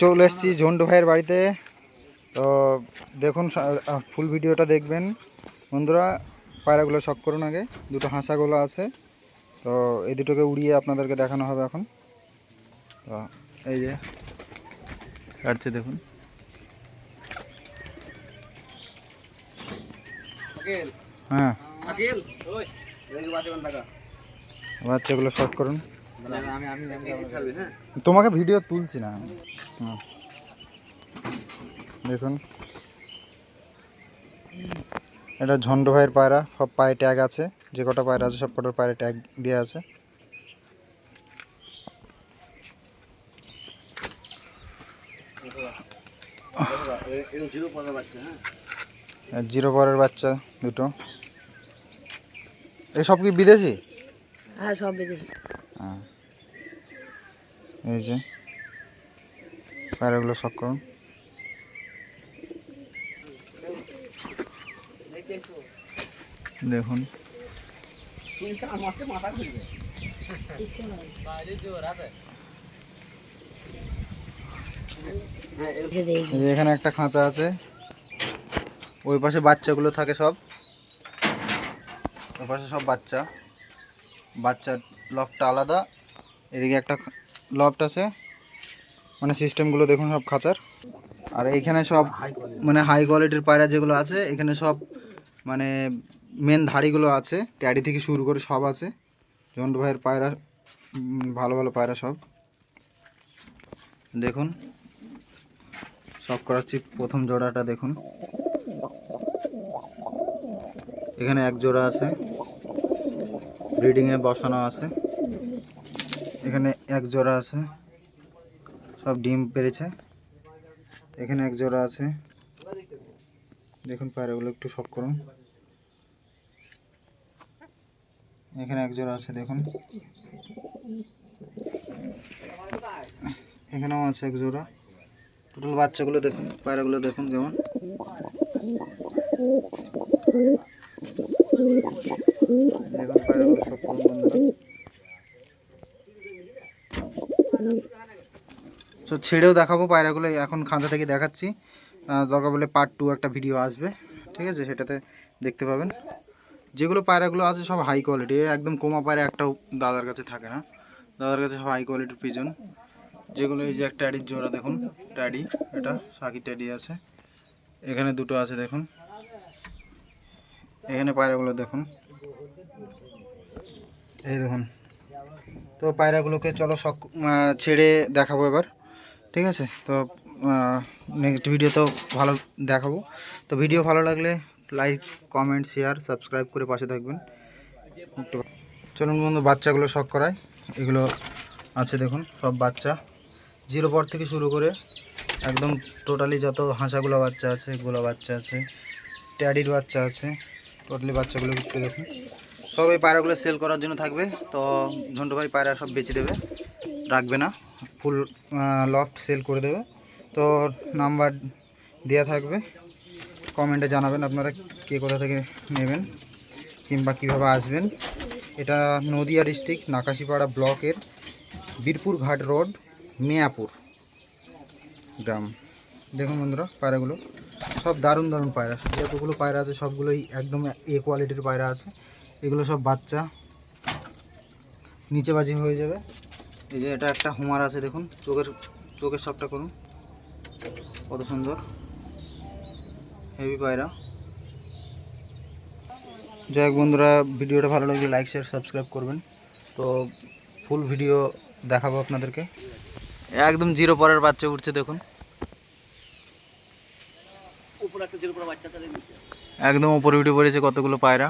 চলে এসেছি ঝন্ডু ভাইয়ের বাড়িতে। তো দেখুন ফুল ভিডিওটা দেখবেন। বন্ধুরা পায়রাগুলো শখ করুন আগে। দুটো হাঁসাগুলো আছে। তো এই দুটোকে উড়িয়ে আপনাদেরকে দেখানো হবে এখন। তো এই যে কাটছে দেখুন। হ্যাঁ। বাচ্চাগুলো শখ করুন। তোমাকে ভিডিও তুলছি না। দেখুন। এটা ঝন্ড ভাইয়ের পায়রা, সব পায়ে ট্যাগ আছে, যে কটা পায়রা আছে সব কটার পায়ে ট্যাগ দেওয়া আছে। জিরো পরের বাচ্চা দুটো। এসব কি বিদেশি? হ্যাঁ সব বিদেশি। এই যে, পায়রাগুলো শখ করুন। দেখুন। এখানে একটা খাঁচা আছে। ওই পাশে বাচ্চাগুলো থাকে সব। ওই পাশে সব বাচ্চা। বাচ্চার লফটা আলাদা। এদিকে একটা লফট আছে। মানে সিস্টেমগুলো দেখুন, সব খাঁচার। আর এইখানে সব মানে হাই কোয়ালিটির পায়রা যেগুলো আছে, এখানে সব মানে মেন ধাড়িগুলো আছে। ট্যাডি থেকে শুরু করে সব আছে। জন্টু ভাইয়ের পায়রা ভালো ভালো পায়রা সব। দেখুন, সব করাচ্ছি প্রথম জোড়াটা দেখুন। এখানে এক জোড়া আছে। ব্রিডিংয়ে বসানো আছে। এখানে এক জোড়া আছে। সব ডিম পেরেছে। এখানে এক জোড়া আছে। দেখুন পায়রাগুলো একটু শখ করুন। এখানে এক জোড়া আছে, দেখুন। এখানেও আছে এক জোড়া। টোটাল বাচ্চাগুলো দেখুন, পায়রাগুলো দেখুন কেমন দেখুন পায়রাগুলো সব কেমন বন্ধুরা তো ছেড়েও দেখাবো পায়রাগুলো এখন খাঁচা থেকে দেখাচ্ছি। দরকার বলে পার্ট টু একটা ভিডিও আসবে ঠিক আছে? সেটাতে দেখতে পাবেন। যেগুলো পায়রাগুলো আছে সব হাই কোয়ালিটি একদম কোমা পায়রা একটাও দাদার কাছে থাকে না। দাদার কাছে সব হাই কোয়ালিটির পিজন যেগুলো এই যে একটা ট্যাডির জোড়া দেখুন ট্যাডি এটা সাকি ট্যাডি আছে। এখানে দুটো আছে দেখুন। এখানে পায়রাগুলো দেখুন। এই দেখুন। তো পায়রাগুলোকে চলো আহ, ছেড়ে দেখাবো এবার। ঠিক আছে? তো নেক্সট ভিডিও তো ভালো দেখাবো। তো ভিডিও ভালো লাগলে লাইক কমেন্ট শেয়ার সাবস্ক্রাইব করে পাশে থাকবেন। চলুন বন্ধু, বাচ্চাগুলো শখ করায়। এগুলো আছে দেখুন, সব বাচ্চা। জিরো পর থেকে শুরু করে একদম টোটালি যত হাঁসাগুলো বাচ্চা আছে এগুলো বাচ্চা আছে ট্যাডির বাচ্চা আছে টোটালি বাচ্চাগুলো দেখুন। সব এই পায়রাগুলো সেল করার জন্য থাকবে। তো, ঝন্টু ভাই পায়রা সব বেচে দেবে। রাখবে না, ফুল লফট সেল করে দেবে। তো নাম্বার দেওয়া থাকবে কমেন্টে জানাবেন আপনারা কে কোথা থেকে নেবেন কিংবা কীভাবে আসবেন। এটা নদিয়া ডিস্ট্রিক্ট নাকাশিপাড়া ব্লকের বীরপুর ঘাট রোড মেয়াপুর গ্রাম। দেখুন বন্ধুরা পায়রাগুলো, সব দারুণ দারুণ পায়রা। যতগুলো পায়রা আছে, সবগুলোই একদম এ কোয়ালিটির পায়রা আছে। এগুলো সব বাচ্চা, নিচে বাজি হয়ে যাবে। এই যে এটা একটা হুমার আছে, দেখুন। চোখের চোখের সবটা করুন। কত সুন্দর। হেভি পায়রা। যাই বন্ধুরা, ভিডিওটা ভালো লাগলে লাইক শেয়ার সাবস্ক্রাইব করবেন। তো ফুল ভিডিও দেখাবো আপনাদেরকে। একদম জিরো পরের বাচ্চা উঠছে, দেখুন। একদম উপরে উঠে পড়েছে কতগুলো পায়রা।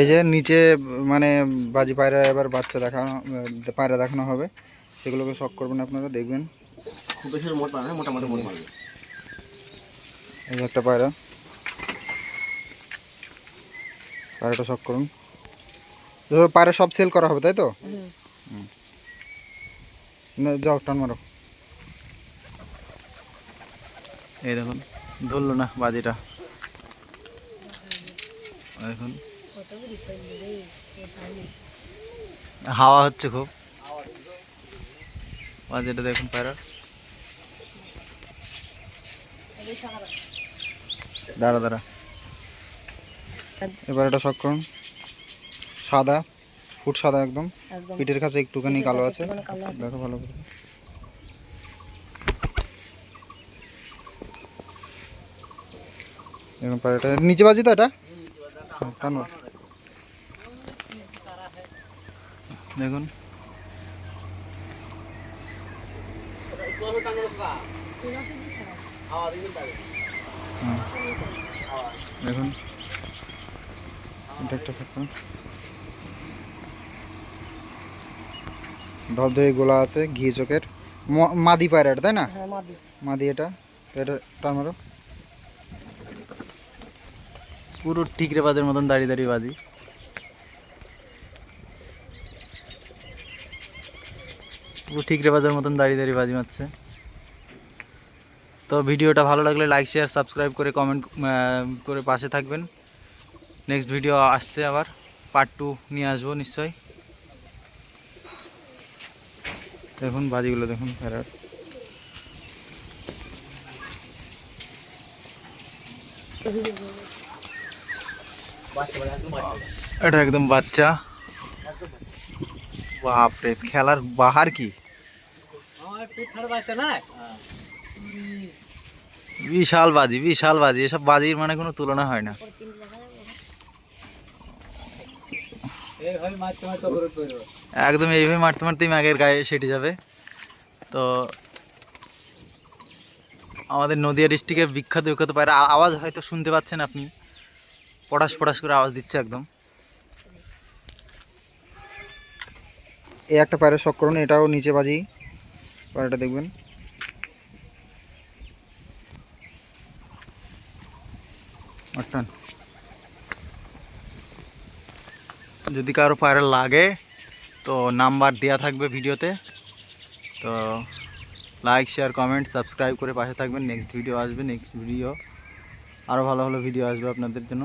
এই যে নিচে মানে বাজি পায়রা এবার বাচ্চা দেখানো পায়রা দেখানো হবে। সেগুলোকে শখ করবেন আপনারা দেখবেন। এই যে একটা পায়রা। পায়রাটা শখ করুন। পায়রা সব সেল করা হবে তাই তো? না, যাও টান মারো। এই দেখুন ধরলো না বাজিটা। দেখুন হাওয়া হচ্ছে খুব। এটা দেখুন পায়রা। দাঁড়া দাঁড়া। এবার এটা শখ করুন। সাদা ফুট সাদা একদম। পিঠের কাছে একটুখানি কালো আছে। একটুখানি কালো আছে। দেখো ভালো করে। এরকম পায়রাটা। নিচে বাজি তো এটা? হ্যাঁ, টানো। দেখুন। দেখুন। এটা একটা থাকুন ধবধবে গোলা আছে ঘি চোখের। মাদি পায়রা এটা তাই না? হ্যাঁ মাদি। মাদি এটা। এটা মারো। পুরো টিকরে বাজের মতন দাঁড়িয়ে দাঁড়িয়ে বাজি পুরো ঠিকরে বাজার মতন দাঁড়িয়ে দাঁড়িয়ে বাজি মারছে। তো ভিডিওটা ভালো লাগলে লাইক শেয়ার সাবস্ক্রাইব করে কমেন্ট করে পাশে থাকবেন। নেক্সট ভিডিও আসছে আবার পার্ট টু নিয়ে আসব নিশ্চয়ই। দেখুন বাজিগুলো, দেখুন ফেরার এটা একদম বাচ্চা। বাপরে, খেলার বাহার কি? বিশাল বাজি বিশাল বাজি এসব বাজির মানে কোনো তুলনা হয় না। একদম এইভাবে মারতে মারতেই ম্যাগের গায়ে সেটে যাবে। তো আমাদের নদিয়া ডিস্ট্রিক্টের বিখ্যাত বিখ্যাত পায়রা আওয়াজ হয়তো শুনতে পাচ্ছেন আপনি। পটাশ পটাশ করে আওয়াজ দিচ্ছে একদম। এই একটা পায়রা করুন, এটাও নিচে বাজি। পায়রাটা দেখবেন। আচ্ছা। যদি কারও পায়রা লাগে, তো নাম্বার দেওয়া থাকবে ভিডিওতে। তো লাইক শেয়ার কমেন্ট সাবস্ক্রাইব করে পাশে থাকবেন। নেক্সট ভিডিও আসবে নেক্সট ভিডিও আরও ভালো ভালো ভিডিও আসবে আপনাদের জন্য।